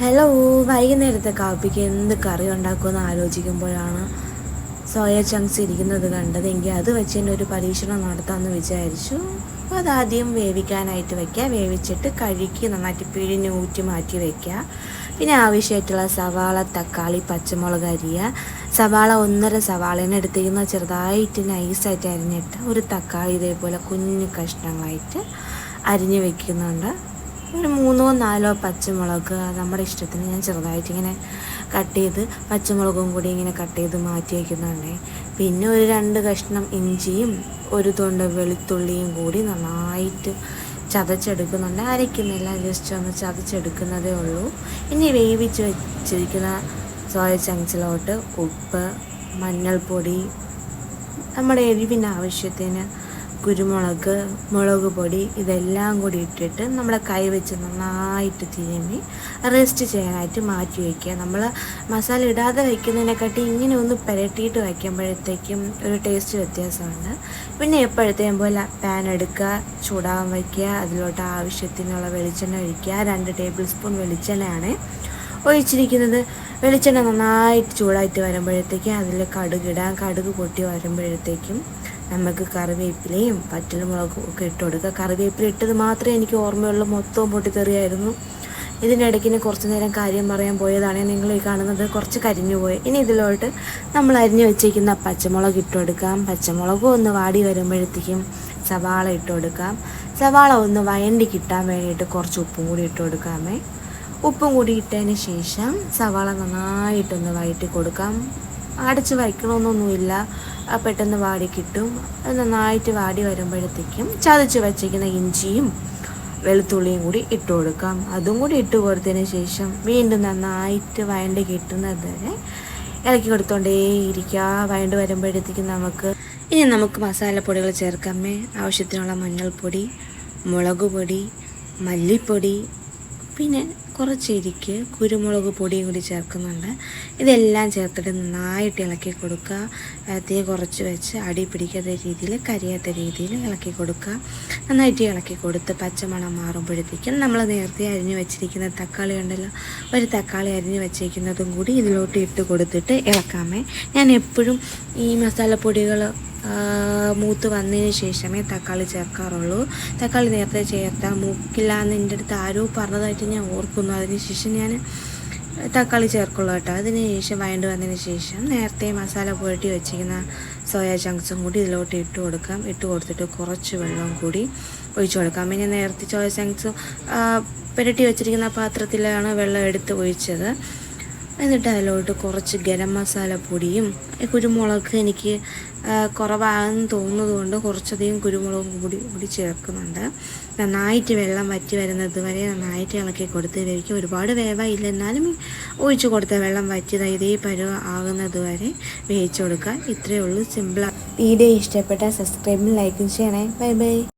Hello വൈകുന്നേരത്തെ കാപ്പിക്ക് എന്ത് കറി ഉണ്ടാക്കുമെന്ന് ആലോചിക്കുമ്പോഴാണ് സോയ ചങ്ക്സ് ഇരിക്കുന്നത് കണ്ടതെങ്കിൽ അത് വെച്ച് തന്നെ ഒരു പരീക്ഷണം നടത്താമെന്ന് വിചാരിച്ചു. അപ്പോൾ അതാദ്യം വേവിക്കാനായിട്ട് വയ്ക്കുക വേവിച്ചിട്ട് കഴുകി നന്നായിട്ട് പിഴിഞ്ഞ് ഊറ്റി മാറ്റി വയ്ക്കുക പിന്നെ ആവശ്യമായിട്ടുള്ള സവാള തക്കാളി പച്ചമുളക് അരിയ സവാള ഒന്നര സവാളേനെ എടുത്തിരിക്കുന്ന ചെറുതായിട്ട് നൈസായിട്ട് അരിഞ്ഞിട്ട് ഒരു തക്കാളി ഇതേപോലെ കുഞ്ഞു കഷ്ണങ്ങളായിട്ട് അരിഞ്ഞ് വെക്കുന്നുണ്ട്. ഒരു മൂന്നോ നാലോ പച്ചമുളക് നമ്മുടെ ഇഷ്ടത്തിന് ഞാൻ ചെറുതായിട്ട് ഇങ്ങനെ കട്ട് ചെയ്ത് പച്ചമുളകും കൂടി ഇങ്ങനെ കട്ട് ചെയ്ത് മാറ്റി വയ്ക്കുന്നുണ്ട്. പിന്നെ ഒരു രണ്ട് കഷ്ണം ഇഞ്ചിയും ഒരു തൊണ്ട് വെളുത്തുള്ളിയും കൂടി നന്നായിട്ട് ചതച്ചെടുക്കുന്നുണ്ട്. അരയ്ക്കുന്നില്ല ജസ്റ്റ് ഒന്ന് ചതച്ചെടുക്കുന്നതേ ഉള്ളൂ. ഇനി വേവിച്ച് വെച്ചിരിക്കുന്ന സോയ ചങ്ക്സിലോട്ട് ഉപ്പ് മഞ്ഞൾപ്പൊടി നമ്മുടെ എരിവിന്റെ ആവശ്യത്തിന് കുരുമുളക് മുളക് പൊടി ഇതെല്ലാം കൂടി ഇട്ടിട്ട് നമ്മൾ കൈ വെച്ച് നന്നായിട്ട് തിരുമ്മി റെസ്റ്റ് ചെയ്യാനായിട്ട് മാറ്റി വയ്ക്കുക. നമ്മൾ മസാല ഇടാതെ വയ്ക്കുന്നതിനെക്കാട്ടി ഇങ്ങനെ ഒന്ന് പുരട്ടിയിട്ട് വയ്ക്കുമ്പോഴത്തേക്കും ഒരു ടേസ്റ്റ് വ്യത്യാസമുണ്ട്. പിന്നെ എപ്പോഴത്തേം പോലെ പാൻ എടുക്കുക ചൂടാവാൻ വയ്ക്കുക അതിലോട്ട് ആവശ്യത്തിനുള്ള വെളിച്ചെണ്ണ ഒഴിക്കുക. രണ്ട് ടേബിൾ സ്പൂൺ വെളിച്ചെണ്ണയാണ് ഒഴിച്ചിരിക്കുന്നത്. വെളിച്ചെണ്ണ നന്നായിട്ട് ചൂടായിട്ട് വരുമ്പോഴത്തേക്കും അതിൽ കടുകിടാം കടുക് പൊട്ടി വരുമ്പോഴത്തേക്കും നമുക്ക് കറിവേപ്പിലയും പച്ചമുളകും ഒക്കെ ഇട്ട് കൊടുക്കുക. കറിവേപ്പില ഇട്ടത് മാത്രമേ എനിക്ക് ഓർമ്മയുള്ളൂ. മൊത്തവും പൊട്ടിത്തെറിയായിരുന്നു. ഇതിനിടയ്ക്കിന് കുറച്ച് നേരം കാര്യം പറയാൻ പോയതാണ്. നിങ്ങൾ ഈ കാണുന്നത് കുറച്ച് കരിഞ്ഞു പോയി. ഇനി ഇതിലോട്ട് നമ്മൾ അരിഞ്ഞു വെച്ചിരിക്കുന്ന പച്ചമുളക് ഇട്ട് കൊടുക്കാം. പച്ചമുളകും ഒന്ന് വാടി വരുമ്പോഴത്തേക്കും സവാള ഇട്ട് കൊടുക്കാം. സവാള ഒന്ന് വയണ്ടി കിട്ടാൻ വേണ്ടിയിട്ട് കുറച്ച് ഉപ്പും കൂടി ഇട്ട് കൊടുക്കാമേ. ഉപ്പും കൂടി ഇട്ടതിന് ശേഷം സവാള നന്നായിട്ടൊന്ന് വഴറ്റി കൊടുക്കാം. അടച്ച് വയ്ക്കണമെന്നൊന്നുമില്ല. പെട്ടെന്ന് വാടി കിട്ടും. നന്നായിട്ട് വാടി വരുമ്പോഴത്തേക്കും ചതച്ച് വച്ചിരിക്കുന്ന ഇഞ്ചിയും വെളുത്തുള്ളിയും കൂടി ഇട്ട് കൊടുക്കാം. അതും കൂടി ഇട്ട് കൊടുത്തതിന് ശേഷം വീണ്ടും നന്നായിട്ട് വയണ്ട് കിട്ടുന്നത് വരെ ഇളക്കി കൊടുത്തോണ്ടേ ഇരിക്കുക വയണ്ട് വരുമ്പോഴത്തേക്കും നമുക്ക് ഇനി നമുക്ക് മസാലപ്പൊടികൾ ചേർക്കാമേ. ആവശ്യത്തിനുള്ള മഞ്ഞൾപ്പൊടി മുളക് പൊടി മല്ലിപ്പൊടി പിന്നെ കുറച്ച് ഇരിക്ക് കുരുമുളക് പൊടിയും കൂടി ചേർക്കുന്നുണ്ട്. ഇതെല്ലാം ചേർത്തിട്ട് നന്നായിട്ട് ഇളക്കി കൊടുക്കുക. തീ കുറച്ച് വെച്ച് അടി പിടിക്കാത്ത രീതിയിൽ കരിയാത്ത രീതിയിൽ ഇളക്കി കൊടുക്കുക. നന്നായിട്ട് ഇളക്കി കൊടുത്ത് പച്ചമണം മാറുമ്പോഴത്തേക്കും നമ്മൾ നേരത്തെ അരിഞ്ഞു വെച്ചിരിക്കുന്ന തക്കാളി ഉണ്ടല്ലോ ഒരു തക്കാളി അരിഞ്ഞു വെച്ചിരിക്കുന്നതും കൂടി ഇതിലോട്ട് ഇട്ട് കൊടുത്തിട്ട് ഇളക്കാമേ. ഞാൻ എപ്പോഴും ഈ മസാലപ്പൊടികൾ മൂത്ത് വന്നതിന് ശേഷമേ തക്കാളി ചേർക്കാറുള്ളൂ. തക്കാളി നേരത്തെ ചേർത്താൽ മൂക്കില്ല എന്ന് എന്റെ അടുത്ത് ആരോ പറഞ്ഞതായിട്ട് ഞാൻ ഓർക്കുന്നു. അതിന് ശേഷം ഞാൻ തക്കാളി ചേർക്കുള്ളൂ കേട്ടോ. അതിന് ശേഷം വഴണ്ട് വന്നതിന് ശേഷം നേരത്തെ മസാല പുരട്ടി വെച്ചിരിക്കുന്ന സോയ ചങ്ക്സും കൂടി ഇതിലോട്ട് ഇട്ട് കൊടുക്കാം. ഇട്ട് കൊടുത്തിട്ട് കുറച്ച് വെള്ളവും കൂടി ഒഴിച്ചു കൊടുക്കാം. പിന്നെ നേരത്തെ സോയ ചങ്ക്സ് പുരട്ടി വെച്ചിരിക്കുന്ന പാത്രത്തിലാണ് വെള്ളം എടുത്ത് ഒഴിച്ചത്. എന്നിട്ട് അതിലോട്ട് കുറച്ച് ഗരം മസാല പൊടിയും കുരുമുളക് എനിക്ക് കുറവാണെന്ന് തോന്നുന്നത് കൊണ്ട് കുറച്ചധികം കുരുമുളകും കൂടി കൂടി ചേർക്കുന്നുണ്ട്. നന്നായിട്ട് വെള്ളം വറ്റി വരുന്നത് വരെ നന്നായിട്ട് ഇളക്കി കൊടുത്ത് വേവിക്കും ഒരുപാട് വേവായില്ല. എന്നാലും ഒഴിച്ചു കൊടുത്ത വെള്ളം വറ്റിയത് ഇതേ പരുവ ആകുന്നത് വരെ വേവിച്ചു കൊടുക്കുക ഇത്രയേ ഉള്ളൂ. സിമ്പിൾ വീഡിയോ ഇഷ്ടപ്പെട്ട സബ്സ്ക്രൈബും ലൈക്കും ചെയ്യണേ. Bye bye